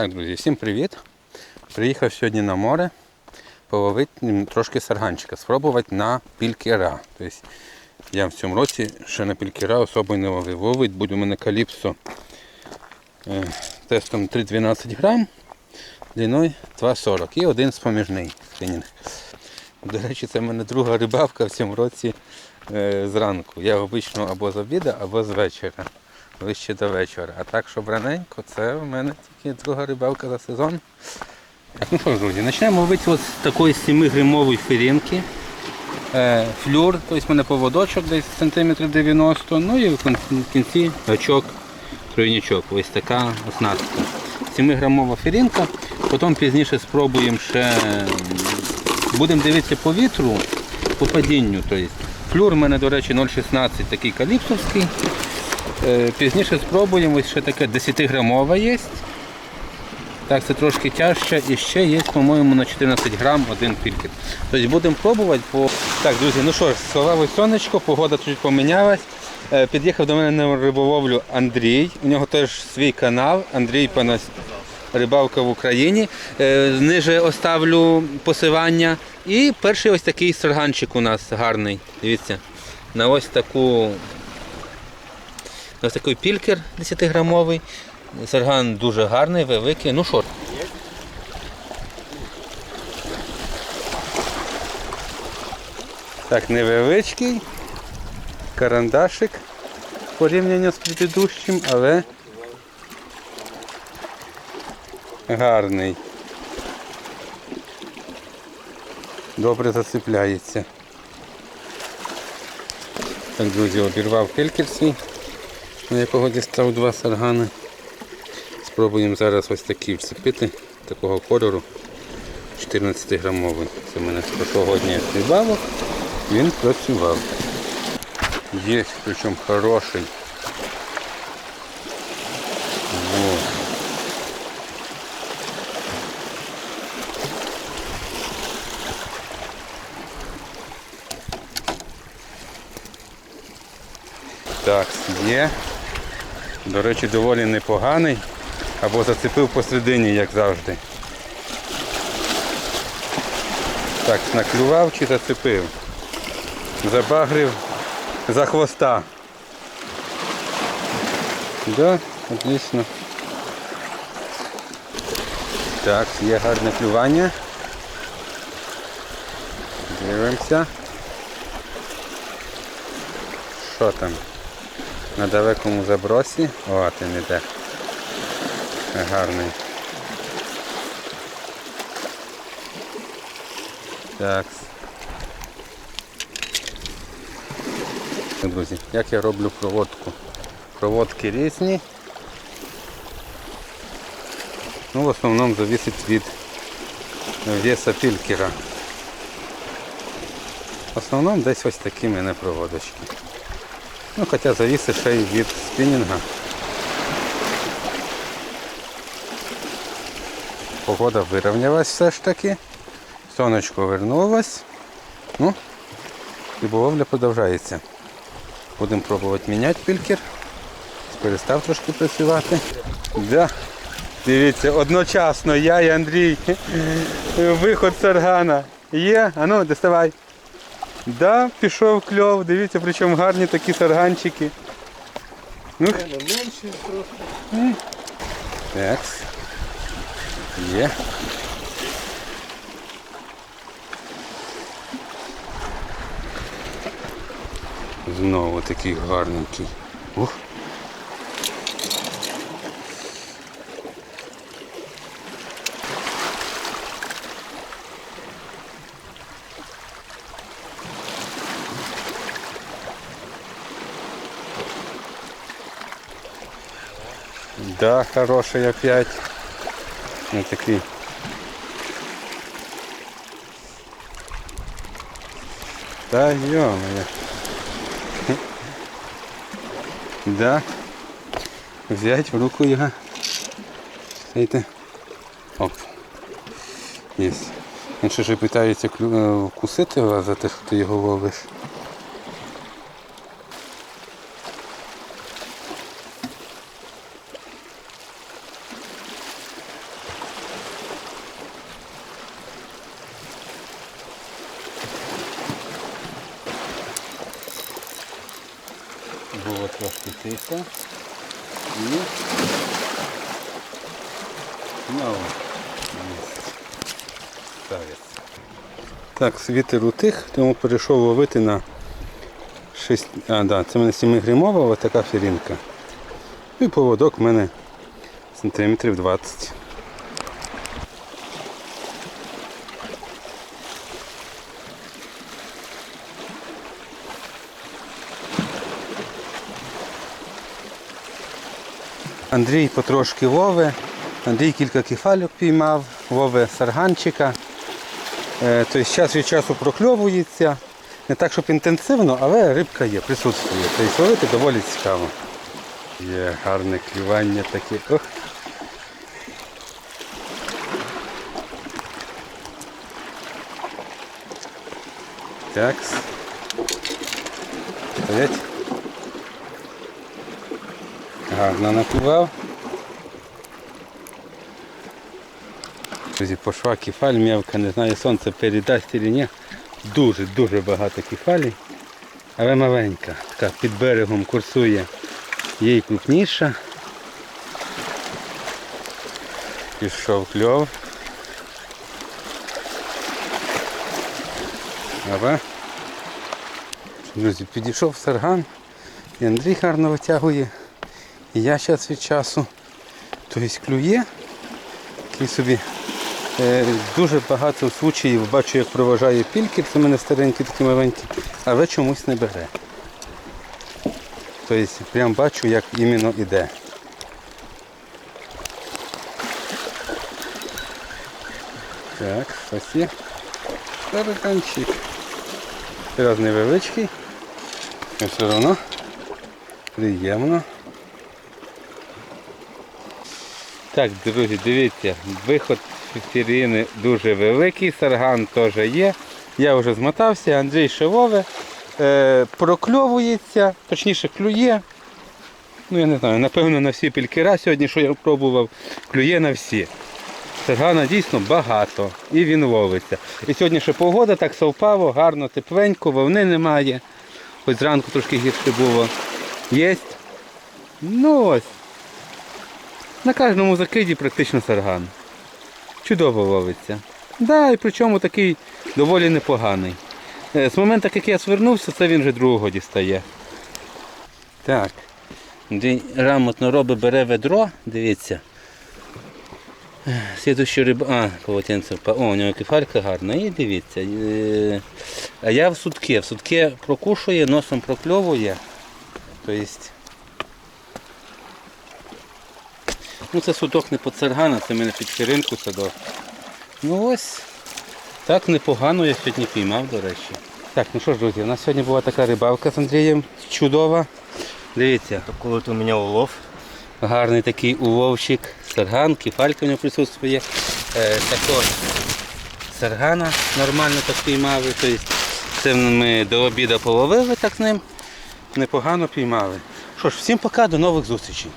Так, друзі, всім привіт. Приїхав сьогодні на море половити трошки сарганчика, спробувати на пількера. Тобто я в цьому році ще на пількера особо не ловив. Ловить буде у мене каліпсо е, тестом 3,12 грам, длиною 2,40 і один споміжний спінінг. До речі, це в мене друга рибалка в цьому році е, зранку. Я обично або з обіду, або з вечора. Ближче до вечора. А так, щоб раненько, це в мене тільки друга рибалка за сезон. Ну що ж, друзі, почнемо ловити з такої 7-гримової фірінки. Е, флюр, тобто в мене поводочок десь сантиметрів 90, ну і в кінці гачок, тройничок. Ось така оснастка. 7-грамова фірінка. Потім пізніше спробуємо ще будемо дивитися по вітру, по падінню. Тобто. Флюр у мене, до речі, 0,16 такий каліпсовський. Е, Пізніше спробуємо, ось ще таке 10-грамова є. Так, це трошки тяжче. І ще є, по-моєму, на 14 грам один фільтр. Тобто будемо пробувати по. Так, друзі, ну що ж, сховалось сонечко, погода чуть помінялась. Е, Під'їхав до мене на риболовлю Андрій. У нього теж свій канал. Андрій Панас... Рибалка в Україні. Е, Ниже оставлю посилання. І перший ось такий сарганчик у нас гарний. Дивіться. На ось таку Ось такий пількер 10-грамовий. Сарган дуже гарний, великий. Ну що? Так, невеличкий. Карандашик порівняння з предыдущим, але гарний. Добре зацепляється. Так, друзі, обірвав пількер свій якого дістав два саргани. Спробуємо зараз ось такі вцепити, такого кольору 14 грамовий. Це в мене з прошлого дня рибалок. Він працював. Є, причому хороший. Так, є. До речі, доволі непоганий. Або зацепив посередині, як завжди. Так, наклював чи зацепив? Забагрив за хвоста. Да, отлично. Так, є гарне клювання. Дивимося. Що там? На далекому забросі. О, ти не де. Гарний. Так. Друзі, як я роблю проводку? Проводки різні. Ну, в основному зависить від веса пількера. В основному десь ось такі мене проводочки. Ну, хоча завісить ще й від спінінга. Погода вирівнялась все ж таки. Сонечко вернулось. Ну, риболовля продовжується. Будемо пробувати міняти пількер. Перестав трошки працювати. Да. Дивіться, одночасно я і Андрій. Виход саргана. Є, а ну, доставай. Да, пішов кльов, дивіться, причому гарні такі сарганчики. Ну, так. Є. Знову такий гарненький. Ух. Да, хороший опять. Вот такие. Да, ё Да. Взять в руку його. Сейте. Оп. Есть. Він ще ж питається вкусити вас за те, що ти його ловиш. Тихо. І знову. Ставиться. Так, світер утих, тому перейшов ловити на 6. А, да, це в мене 7 гримова, ось така фірінка. І поводок в мене сантиметрів 20. Андрій потрошки лове. Андрій кілька кефалів піймав, лове сарганчика. Тобто час від часу прокльовується. Не так, щоб інтенсивно, але рибка є, присутствує. Тобто ловити доволі цікаво. Є гарне клювання таке. Ох. Так. Стоять. Гарно наклював. Друзі, пошла кефаль, м'явка, не знаю, сонце передасть чи ні. Дуже-дуже багато кефалі. Але маленька. Така під берегом курсує. Є й крупніша. Пішов кльов. Ага. Друзі, підійшов сарган. І Андрій гарно витягує. І я час від часу. Тобто клює. Такий собі Е, Дуже багато случаїв бачу, як проважає пількер, це мене старенькі такі маленькі, але чомусь не бере. Тобто прям бачу, як іменно іде. Так, ось є. Тараканчик. Раз невеличкий. але все одно приємно. Так, друзі, дивіться, виход фірини дуже великий, сарган теж є. Я вже змотався, Андрій Шевове е, прокльовується, точніше клює. Ну я не знаю, напевно на всі пількера сьогодні, що я пробував, клює на всі. Саргана дійсно багато і він ловиться. І сьогодні ще погода так совпало, гарно, тепленько, вовни немає. Хоч зранку трошки гірше було. Єсть. Ну ось. На кожному закиді практично сарган. Чудово ловиться. Да, і причому такий доволі непоганий. Е, З моменту, як я свернувся, це він вже другого дістає. Так. Андрій грамотно робить, бере ведро, дивіться. Е, Слідущу рибу. А, полотенце впа- О, у нього кефалька гарна. І дивіться. е, А я в судки. В судки прокушує, носом прокльовує. Тобто Ну це судок не по царгана, це в мене під ширинку садок. Ну ось, так непогано я сьогодні піймав, до речі. Так, ну що ж, друзі, у нас сьогодні була така рибалка з Андрієм чудова. Дивіться, вот у меня улов. гарний такий уловчик, сарган, кефалька в нього присутствує. Е, також саргана нормально так піймали. Тобто це ми до обіду половили так з ним. Непогано піймали. Що ж, всім пока, до нових зустрічей.